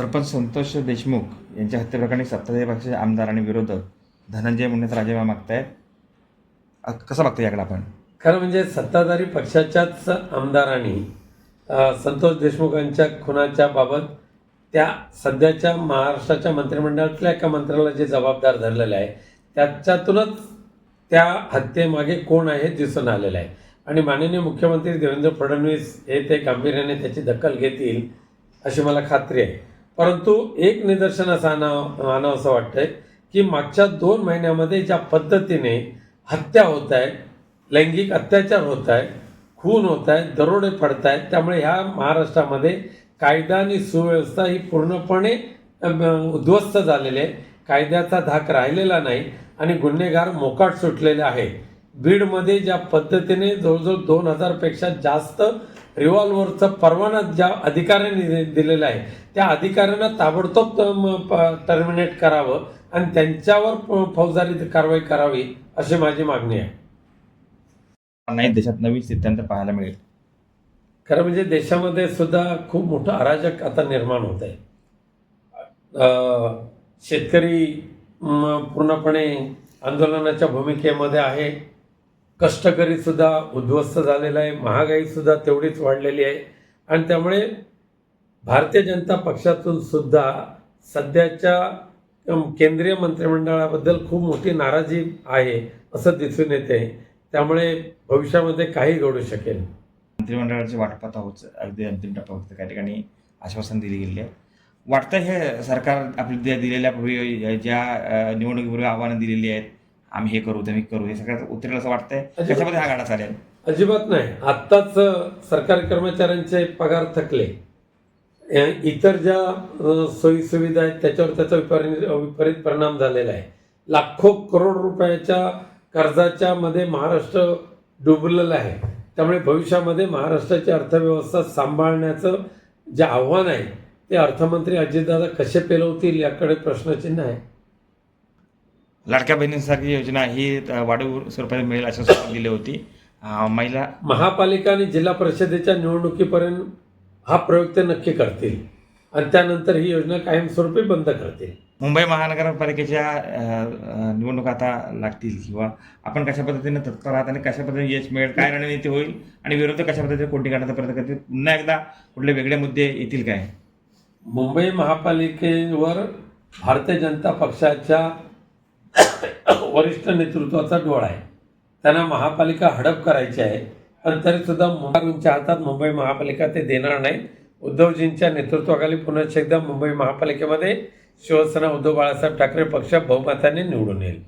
सरपंच संतोष देशमुख यांच्या हत्येप्रकरणी सत्ताधारी पक्षाचे आमदार आणि विरोधक धनंजय मुंडेचा राजीनामा मागतायत. कसं बघतो याकडे आपण? खरं म्हणजे सत्ताधारी पक्षाच्याच आमदारांनी संतोष देशमुखांच्या खुनाच्या बाबत त्या सध्याच्या महाराष्ट्राच्या मंत्रिमंडळातल्या एका मंत्र्याला जे जबाबदार धरलेले आहे त्याच्यातूनच त्या हत्येमागे कोण आहे दिसून आलेलं आहे. आणि माननीय मुख्यमंत्री देवेंद्र फडणवीस हे ते गांभीर्याने त्याची दखल घेतील अशी मला खात्री आहे. परंतु एक निदर्शनास आणावं आणावं असं वाटतंय की मागच्या दोन महिन्यामध्ये ज्या पद्धतीने हत्या होत आहेत लैंगिक अत्याचार होत आहे खून होत आहेत दरोडे पडत आहेत त्यामुळे ह्या महाराष्ट्रामध्ये कायदा आणि सुव्यवस्था ही पूर्णपणे उद्ध्वस्त झालेली आहे. कायद्याचा धाक राहिलेला नाही आणि गुन्हेगार मोकाट सुटलेले आहे. बीडमध्ये ज्या पद्धतीने जवळजवळ दोन हजारपेक्षा जास्त रिव्हॉल्व्हरचा परवाना ज्या अधिकाऱ्यांनी दिलेला आहे त्या अधिकाऱ्यांना ताबडतोब टर्मिनेट करावं आणि त्यांच्यावर फौजदारी कारवाई करावी अशी माझी मागणी आहे. नाही देशात नवीन स्थित्यांतर पाहायला मिळेल. खरं म्हणजे देशामध्ये सुद्धा खूप मोठं अराजक आता निर्माण होत आहे. शेतकरी पूर्णपणे आंदोलनाच्या भूमिकेमध्ये आहे. कष्टकरी सुद्धा उद्ध्वस्त झालेला आहे महागाई सुद्धा तेवढीच वाढलेली आहे. आणि त्यामुळे भारतीय जनता पक्षातून सुद्धा सध्याच्या केंद्रीय मंत्रिमंडळाबद्दल खूप मोठी नाराजी आहे असं दिसून येते. त्यामुळे भविष्यामध्ये काही घडू शकेल. मंत्रिमंडळाची वाटपात आहोत अगदी अंतिम टप्पा फक्त काही ठिकाणी आश्वासन दिली गेले आहे. वाटतं हे सरकार आपल्या दिलेल्या पूर्वी ज्या निवडणुकीपूर्वी आव्हानं दिलेली आहेत आम्ही हे करू ते करू हे सगळ्यात उतरेल असं वाटतंय. अजिबात- त्याच्यामध्ये हा गाडा चालेल. अजिबात नाही. आत्ताच सरकारी कर्मचाऱ्यांचे पगार थकले. इतर ज्या सोयीसुविधा आहेत त्याच्यावर त्याचा विपरीत विपरीत परिणाम झालेला आहे. लाखो करोड रुपयाच्या कर्जाच्या मध्ये महाराष्ट्र डुबलेलं आहे. त्यामुळे भविष्यामध्ये महाराष्ट्राची अर्थव्यवस्था सांभाळण्याचं जे आव्हान आहे ते अर्थमंत्री अजितदादा कसे पेलवतील याकडे प्रश्नचिन्ह आहे. लाडक्या बहिणींसारखी योजना ही वाढीव स्वरूपात मिळेल अशी सूचना दिली होती. महिला महापालिका आणि जिल्हा परिषदेच्या निवडणुकीपर्यंत हा प्रयोग ते नक्की करतील. आणि त्यानंतर ही योजना कायमस्वरूपी बंद करतील. मुंबई महानगरपालिकेच्या निवडणुका आता लागतील किंवा आपण कशा पद्धतीने तत्पर आहात आणि कशा पद्धतीने यश मिळेल काय रणनीती होईल आणि विरोधक कशा पद्धतीने कोणती काढण्याचा प्रयत्न करतील पुन्हा एकदा कुठले वेगळे मुद्दे येतील काय? मुंबई महापालिकेवर भारतीय जनता पक्षाच्या वरिष्ठ नेतृत्वाचा डोळा आहे. त्यांना महापालिका हडप करायची आहे. पण तरीसुद्धा मुंबईच्या हातात मुंबई महापालिका ते देणार नाही उद्धवजींच्या नेतृत्वाखाली पुन्हा एकदा मुंबई महापालिकेमध्ये शिवसेना उद्धव बाळासाहेब ठाकरे पक्ष बहुमताने निवडून येईल.